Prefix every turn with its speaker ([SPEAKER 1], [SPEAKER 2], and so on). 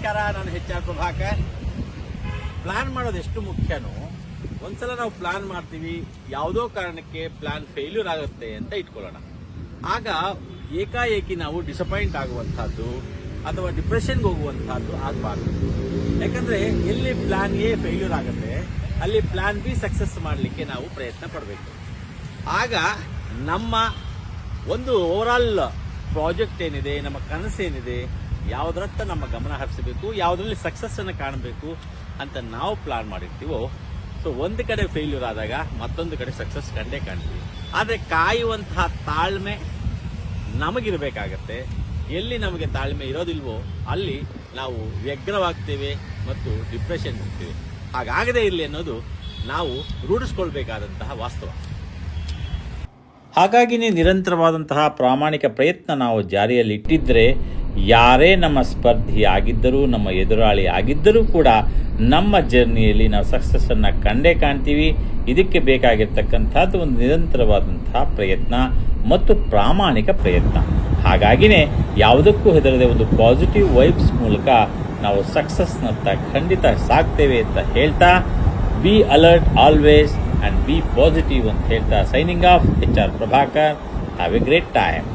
[SPEAKER 1] ನಮಸ್ಕಾರ, ನಾನು H R Prabhakar. Plan ಮಾಡೋದು ಎಷ್ಟು ಮುಖ್ಯನೋ, ಒಂದ್ಸಲ ನಾವು ಪ್ಲಾನ್ ಮಾಡ್ತೀವಿ, ಯಾವುದೋ ಕಾರಣಕ್ಕೆ ಪ್ಲಾನ್ ಫೇಲ್ಯೂರ್ ಆಗುತ್ತೆ ಅಂತ ಇಟ್ಕೊಳ್ಳೋಣ. ಆಗ ಏಕಾಏಕಿ ನಾವು ಡಿಸಪಾಯಿಂಟ್ ಆಗುವಂತಹದ್ದು ಅಥವಾ ಡಿಪ್ರೆಷನ್ಗೆ ಹೋಗುವಂತಹದ್ದು ಆಗಬಾರ್ದು. ಯಾಕಂದ್ರೆ ಎಲ್ಲಿ ಪ್ಲಾನ್ ಎ ಫೇಲ್ಯೂರ್ ಆಗುತ್ತೆ, ಅಲ್ಲಿ ಪ್ಲಾನ್ ಬಿ ಸಕ್ಸಸ್ ಮಾಡಲಿಕ್ಕೆ ನಾವು ಪ್ರಯತ್ನ ಪಡಬೇಕು. ಆಗ ನಮ್ಮ ಒಂದು ಓವರಾಲ್ ಪ್ರಾಜೆಕ್ಟ್ ಏನಿದೆ, ನಮ್ಮ ಕನಸೇನಿದೆ ಯಾವುದರತ್ತ ನಮ್ಮ ಗಮನ ಹರಿಸಬೇಕು, ಯಾವುದರಲ್ಲಿ ಸಕ್ಸಸ್ಸನ್ನು ಕಾಣಬೇಕು ಅಂತ ನಾವು ಪ್ಲಾನ್ ಮಾಡಿರ್ತೀವೋ ಸೊ ಒಂದು ಕಡೆ ಫೇಲ್ಯೂರ್ ಆದಾಗ ಮತ್ತೊಂದು ಕಡೆ ಸಕ್ಸಸ್ ಕಂಡೇ ಕಾಣ್ತೀವಿ. ಆದರೆ ಕಾಯುವಂತಹ ತಾಳ್ಮೆ ನಮಗಿರಬೇಕಾಗತ್ತೆ. ಎಲ್ಲಿ ನಮಗೆ ತಾಳ್ಮೆ ಇರೋದಿಲ್ವೋ ಅಲ್ಲಿ ನಾವು ವ್ಯಗ್ರವಾಗ್ತೇವೆ ಮತ್ತು ಡಿಪ್ರೆಷನ್ ಹೋಗ್ತೇವೆ. ಹಾಗಾಗದೇ ಇರಲಿ ಅನ್ನೋದು ನಾವು ರೂಢಿಸ್ಕೊಳ್ಬೇಕಾದಂತಹ ವಾಸ್ತವ.
[SPEAKER 2] ಹಾಗಾಗಿನೇ ನಿರಂತರವಾದಂತಹ ಪ್ರಾಮಾಣಿಕ ಪ್ರಯತ್ನ ನಾವು ಜಾರಿಯಲ್ಲಿ ಇಟ್ಟಿದ್ದರೆ ಯಾರೇ ನಮ್ಮ ಸ್ಪರ್ಧಿ ಆಗಿದ್ದರೂ ನಮ್ಮ ಎದುರಾಳಿ ಆಗಿದ್ದರೂ ಕೂಡ ನಮ್ಮ ಜರ್ನಿಯಲ್ಲಿ ನಾವು ಸಕ್ಸಸ್ಸನ್ನು ಕಂಡೇ ಕಾಣ್ತೀವಿ. ಇದಕ್ಕೆ ಬೇಕಾಗಿರ್ತಕ್ಕಂಥದ್ದು ಒಂದು ನಿರಂತರವಾದಂತಹ ಪ್ರಯತ್ನ ಮತ್ತು ಪ್ರಾಮಾಣಿಕ ಪ್ರಯತ್ನ. ಹಾಗಾಗಿನೇ ಯಾವುದಕ್ಕೂ ಹೆದರದೆ ಒಂದು ಪಾಸಿಟಿವ್ ವೈಬ್ಸ್ ಮೂಲಕ ನಾವು ಸಕ್ಸಸ್ನತ್ತ ಖಂಡಿತ ಸಾಕ್ತೇವೆ ಅಂತ ಹೇಳ್ತಾ be alert always and be positive ಅಂತ ಹೇಳ್ತಾ signing off H R Prabhakar have a great time